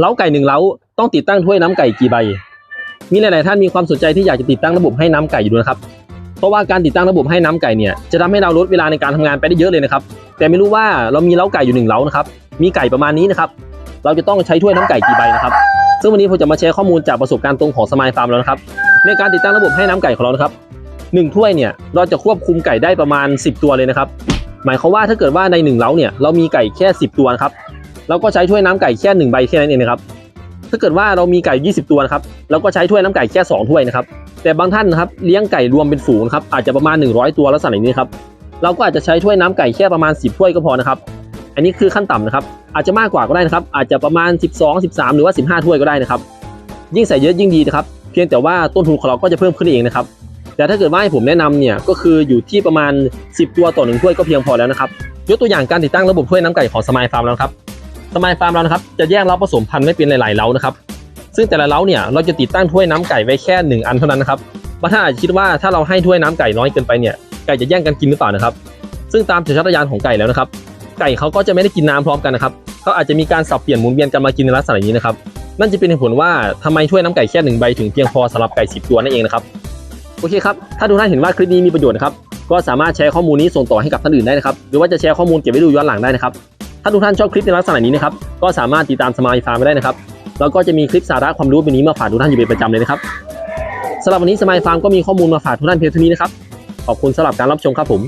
เล้าไก่หนึ่งเล้าต้องติดตั้งถ้วยน้ำไก่กี่ใบ มีหลาย ๆ ท่านมีความสนใจที่อยากจะติดตั้งระบบให้น้ำไก่อยู่นะครับ เพราะว่าการติดตั้งระบบให้น้ำไก่เนี่ยจะทำให้เราลดเวลาในการทำงานไปได้เยอะเลยนะครับ แต่ไม่รู้ว่าเรามีเล้าไก่อยู่หนึ่งเล้านะครับ มีไก่ประมาณนี้นะครับ เราจะต้องใช้ถ้วยน้ำไก่กี่ใบนะครับ ซึ่งวันนี้ผมจะมาแชร์ข้อมูลจากประสบการณ์ตรงของสมายฟาร์มแล้วนะครับ ในการติดตั้งระบบให้น้ำไก่ของเรานะครับหนึ่งถ้วยเนี่ยเราจะควบคุมไก่ได้ประมาณ 10 ตัวเลยนะครับ หมายความว่าถ้าเกิดว่าในหนึ่งเล้าเนี่ยเรามีไก่แค่ 10 ตัวครับ เราก็ใช้ถ้วยน้ำไก่แค่หนึ่งใบแค่นั้นเองนะครับถ้าเกิดว่าเรามีไก่ 20 ตัวนะครับเราก็ใช้ถ้วยน้ำไก่แค่ 2 ถ้วยนะครับแต่บางท่านนะครับเลี้ยงไก่รวมเป็นฝูงครับอาจจะประมาณ 100 ตัวลักษณะนี้ครับเราก็อาจจะใช้ถ้วยน้ำไก่แค่ประมาณ 10 ถ้วยก็พอนะครับอันนี้คือขั้นต่ำนะครับอาจจะมากกว่าก็ได้นะครับอาจจะประมาณ 12 13 หรือว่า 15 ถ้วยก็ได้นะครับยิ่งใส่เยอะยิ่งดีนะครับเพียงแต่ว่าต้นทุนของเราก็จะเพิ่มขึ้นเองนะครับแต่ถ้าเกิดว่าให้ผมแนะนำเนี่ยก็คืออยู่ที่ประมาณ 10 ตัวต่อหนึ่งถ้วยก็เพียงพอแล้วนะครับยกตัวอย่างการติดตั้งระบบถ้วยน้ำไก่ของสมายฟาร์มแล้วนะครับ สมายฟาร์มเรานะครับจะแยกเล้าผสมพันธุ์ไม่เป็นหลายๆเล้านะครับ ซึ่งแต่ละเล้าเนี่ยเราจะติดตั้งถ้วยน้ำไก่ไว้แค่หนึ่งอันเท่านั้นนะครับบางท่านอาจจะคิดว่าถ้าเราให้ถ้วยน้ำไก่น้อยเกินไปเนี่ยไก่จะแย่งกันกินหรือเปล่านะครับ ซึ่งตามสัญชาตญาณของไก่แล้วนะครับ ไก่เขาก็จะไม่ได้กินน้ำพร้อมกันนะครับเขาอาจจะมีการสับเปลี่ยนหมุนเวียนกันมากินในลักษณะนี้นะครับนั่นจะเป็นเหตุผลว่าทำไมถ้วยน้ำไก่แค่หนึ่งใบถึงเพียงพอสำหรับไก่สิบตัวนั่นเองนะครับโอเคครับถ้าทุกท่านเห็นว่าคลิปนี้มีประโยชน์นะครับก็สามารถแชร์ข้อมูลนี้ส่งต่อให้กับท่านอื่นได้นะครับ หรือว่าจะแชร์ข้อมูลเก็บไว้ดูย้อนหลังได้นะครับ ถ้าทุกท่านชอบคลิปในลักษณะนี้นะครับ ก็สามารถติดตามสมายฟาร์มได้นะครับ แล้วก็จะมีคลิปสาระความรู้แบบนี้มาฝากทุกท่านอยู่เป็นประจำเลยนะครับสำหรับวันนี้สมายฟาร์มก็มีข้อมูลมาฝากทุกท่านเพียงเท่านี้นะครับ ขอบคุณสำหรับการรับชมครับผม